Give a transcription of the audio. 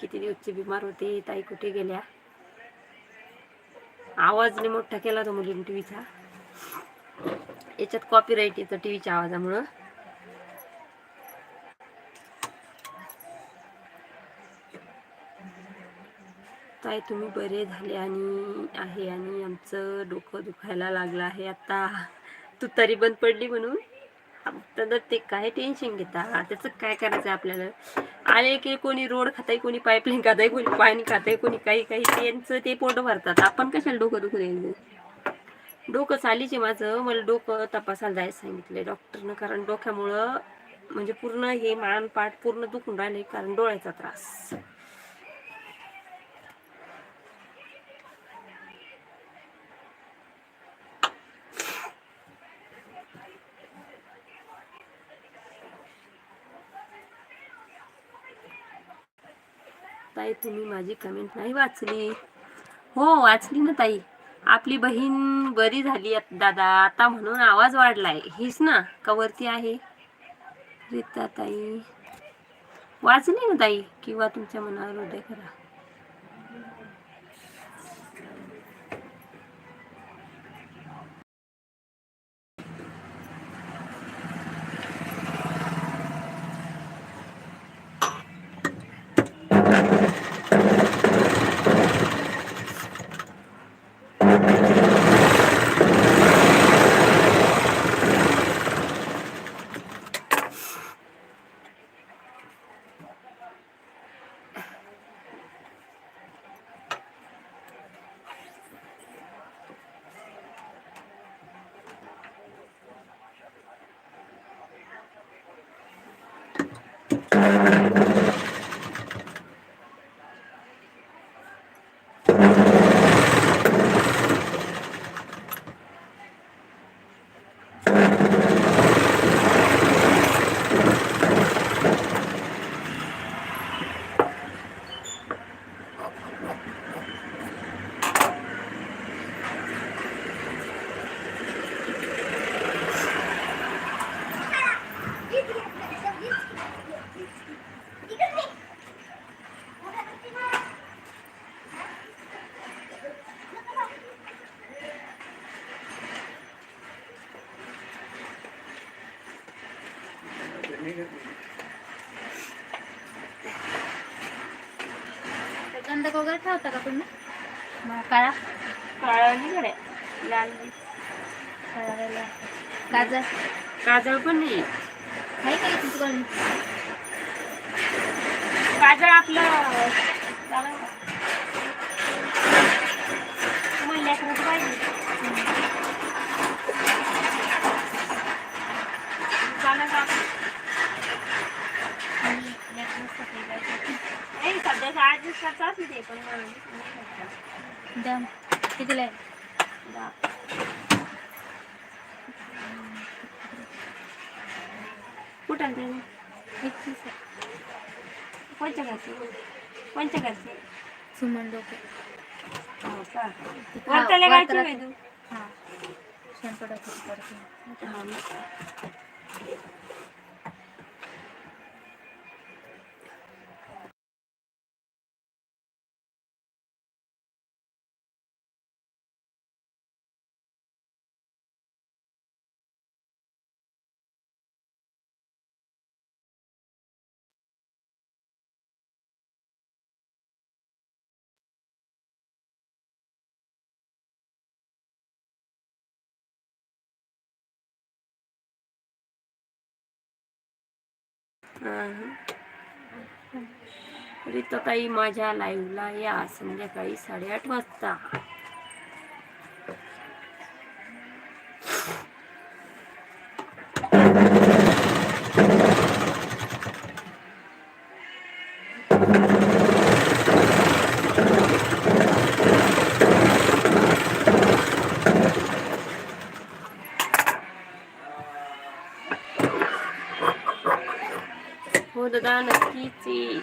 किती दिवसची बिमार होती ताई कुठे गेल्या? आवाजने मोठा केला तो मुलीने टीव्हीचा. याच्यात कॉपीराईट येतं टीव्हीच्या आवाजामुळं. ताई तुम्ही बरे झाले आणि आहे आणि आमचं डोकं दुखायला लागलं आहे आता. तू तरी बंद पडली म्हणून. तर ते काय टेन्शन घेता? त्याचं काय करायचं आपल्याला? आले की कोणी रोड खाताय कोणी पाईपलाईन खाताय कोणी पाणी खाताय कोणी काही काही. त्यांचं ते पोट भरतात. आपण कशाला डोकं दुखू द्यायचं डोकं चालीचे माझं. मला डोकं तपासायला जायचं सांगितलंय डॉक्टरनं कारण डोक्यामुळं म्हणजे पूर्ण हे मान पाठ पूर्ण दुखून राहिले कारण डोळ्याचा त्रास. ताई तुम्ही माझी कमेंट नाही वाचली. हो वाचली ना ताई. आपली बहीण बरी झाली आत- दादा. आता म्हणून आवाज वाढलाय. हीच ना का वरती आहे? रीता ताई वाचली ना ताई? किंवा तुमच्या मनावर उदय करा. गंधक वगैरे ठेवता का तुम्ही? मग काळा? काळा निघाल्या लाल. गाजर काजळ? पण नाही. आहे का तुमच्याकडे काजळ आपलं कितीला आहे दहा. कुठं आहे ते? एकतीस आहे. कोणत्या घरचे कोणत्या घरचे सुमन डोके हो का हा, वर्तले गायची वर्तळा- बाई तू हां शेणपडाची करते रीताताई माझ्या लाईव्हला या संध्याकाळी साडेआठ वाजता. हो दादा नक्कीच ये.